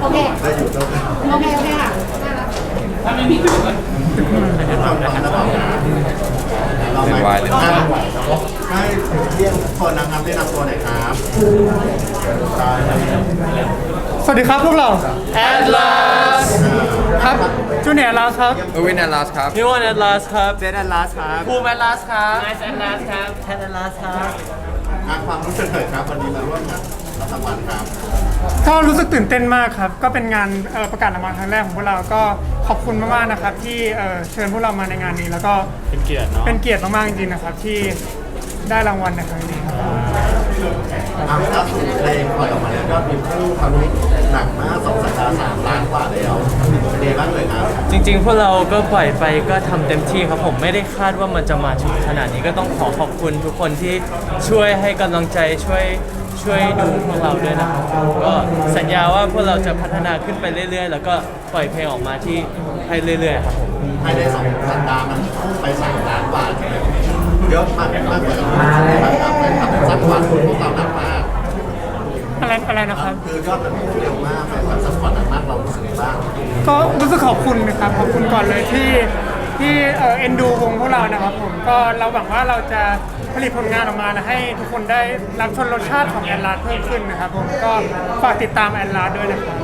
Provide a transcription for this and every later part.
โอเค ได้อยู่แล้วโอเคโอเคค่ะได้แล้วทำทำแล้วบอกนะเราไม่ไหวเลยให้เรียกคนนะครับได้นำตัวหน่อยครับสวัสดีครับพวกเรา Atlas ครับจูเนียร์ลาครับเอวินแอนลาสครับนิวันแอตลาสครับเจนแอนลาสครับภูมิแอตลาสครับไนซ์แอตลาสครับแทนแอตลาสครับอะความรู้สึกหน่อยครับวันนี้มาร่วมกันรับรางวัลครับ ก็รู้สึกตื่นเต้นมากครับ ก็เป็นงานเอ่อประกาศรางวัลครั้งแรกของพวกเรา ก็ขอบคุณมากๆนะครับ ที่เอ่อเชิญพวกเรามาในงานนี้ แล้วก็เป็นเกียรติเนาะเป็นเกียรติมากๆจริงๆนะครับ ที่ได้รางวัลในครั้งนี้ครับ อะล่าสุดเพลงปล่อยออกมาแล้วยอดวิวพุ่งทะลุหนักมากสองสัปดาห์สามล้านกว่าแล้วเป็นไงบ้างเลยครับจริงๆ พวกเราก็ปล่อยไปก็ทำเต็มที่ครับผมไม่ได้คาดว่ามันจะมาถึงขนาดนี้ก็ต้องขอขอบคุณทุกคนที่ช่วยให้กำลังใจช่วย ช่วยดูพวกเราด้วยนะครับก็สัญญาว่าพวกเราจะพัฒนาขึ้นไปเรื่อย ๆ แล้วก็ปล่อยเพลงออกมาที่ให้เรื่อยๆครับผมภายในสองสัปดาห์มันพุ่งไปสามล้านกว่าใช่ไหมเยอะมากมากกว่าที่เราคิดนะครับไปทำสักวันพวกเราหนักมากอะไรอะไรนะครับคือยอดมันพุ่งเร็วมากไปทำสักวันหนักมากเรารู้สึกยังไงบ้างก็รู้สึกขอบคุณนะครับขอบคุณก่อนเลยที่ ที่เอ่อเอ็นดูวงพวกเรานะครับผมก็เราหวังว่าเราจะผลิตผลงานออกมานะให้ทุกคนได้รับชนรสชาติของแอนลาเพิ่มขึ้นนะครับผมก็ฝากติดตามแอนลาด้วยนะครับ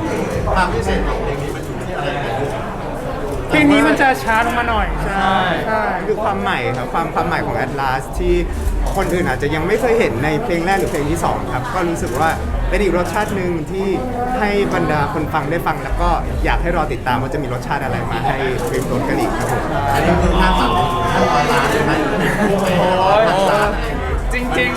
ความพิเศษของเพลงนี้มันอยู่ที่อะไรกัน เพลงนี้มันจะช้าลงมาหน่อย ใช่ใช่ คือความใหม่ครับความความใหม่ของ Atlas ที่คนอื่นอาจจะยังไม่เคยเห็นในเพลงแรกหรือเพลงที่2ครับ ก็รู้สึกว่าเป็นอีกรสชาติหนึ่งที่ให้บรรดาคนฟังได้ฟัง แล้วก็อยากให้รอติดตามว่าจะมีรสชาติอะไรมาให้ริมรสกันอีกครับผมอันนี้คือห้าพันห้าร้อยล้านเลยไหมพุ่งไปห้าร้อยล้านอะไรอย่างงี้จริงจริง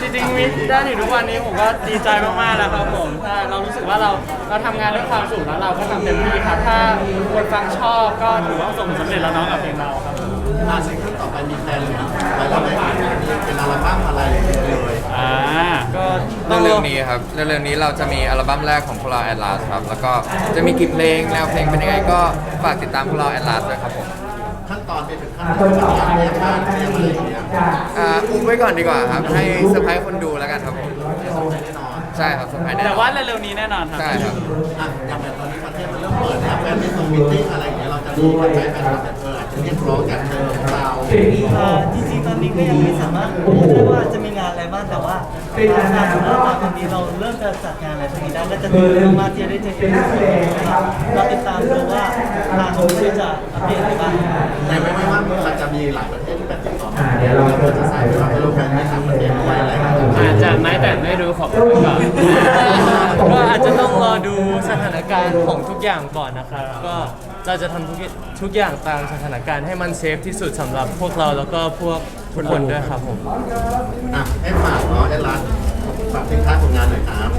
จริงๆมีได้ถึงทุกวันนี้ผมก็ดีใจมากๆแล้วครับผมถ้าเรารู้สึกว่าเราเราทำงานด้วยความสุขแล้วเราก็ทำเต็มที่ครับถ้าคน ฟังชอบก็ถือว่าประสบผลสำเร็จแล้วเน้องกับเพลงเราครับอ่าซิงเกิลต่อไปมีแพลนเลยนะไปแล้วไหมเป็นอัลบั้มอะไรเลยอ่าก็ต้องเร็วๆนี้ครับเร็วๆนี้เราจะมีอัลบั้มแรกของพวกเราแอดลาสครับ แล้วก็จะมีกี่เพลงแนวเพลงเป็นยังไงก็ฝากติดตามพวกเราแอดลาสด้วยครับผมขั้นตอนไปถึงขั้นตอนการเรียกงานเรียกอะไรอย่างเงี้ยอ่าอุ้มไว้ก่อนดีกว่าครับ ให้เซอร์ไพรส์คนดูแล้วกันครับผมแน่นอนใช่ครับเซอร์ไพรส์แน่นแต่อนว่าเร็วๆนี้แน่นอนครับ ใช่ครับ อะอย่างแบบตอนนี้ประเทศมัน เริ่มเปิดแล้วแฟนมิตรมิตติ้งอะไรอย่างเงี้ยเราจะรู้กันไหมแฟนคลับแบบเอออาจจะเรียกร้องจากเธอของเราเอ่อจริงๆตอนนี้ก็ยังไม่สามารถพูดได้ว่าจะมีงานอะไรบ้างแต่ว่าถ้าสมมติว่าตอนนี้เราเริ่มจะจัดงานอะไรพวกนี้ได้ก็จะตื่นเต้นมากที่จะได้เจอกันนะครับเราติดตามดูว่าทางเขาจะอัปเดตอะไรบ้างแต่ไม่ไม่ว่ามันจะมีหลายประเทศที่แบบติดต่อมาเดี๋ยวเราจะใส่ไปว่าเป็นโลกแฟนมิตรต่างประเทศด้วยอะไรกันอาจจะไม่แต่ไม่รู้ขอบคุณก่อนก็อาจจะต้องรอ ดูสถานการณ์ของทุกอย่างก่อนนะครับ ก็เราจะทำทุกทุกอย่างตามสถานการณ์ให้มันเซฟที่สุดสำหรับพวกเราแล้วก็พวกทุกคนด้วยครับผม อะให้ฝากเนาะแอดลาสฝากทิ้งท้ายผลงานหน่อยครับ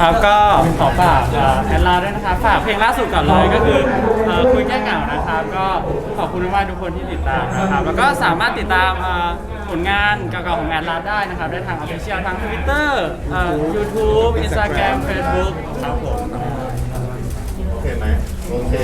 ครับก็ขอฝากเอ่อแอนลาด้วยนะครับฝากเพลงล่าสุดก่อนเลยก็คือเอ่อคุยแก้เหงานะครับ ก็ขอบคุณมากๆทุกคนที่ติดตามนะครับ แล้วก็สามารถติดตามเอ่อผ ลงานเก่าๆของแอนรานได้นะครับ ได้ทางออฟฟิเชียลทางทวิตเตอร์ยูทูบอินสตาแกรมเฟซบุ๊กครับผมโอเคไหมโอเค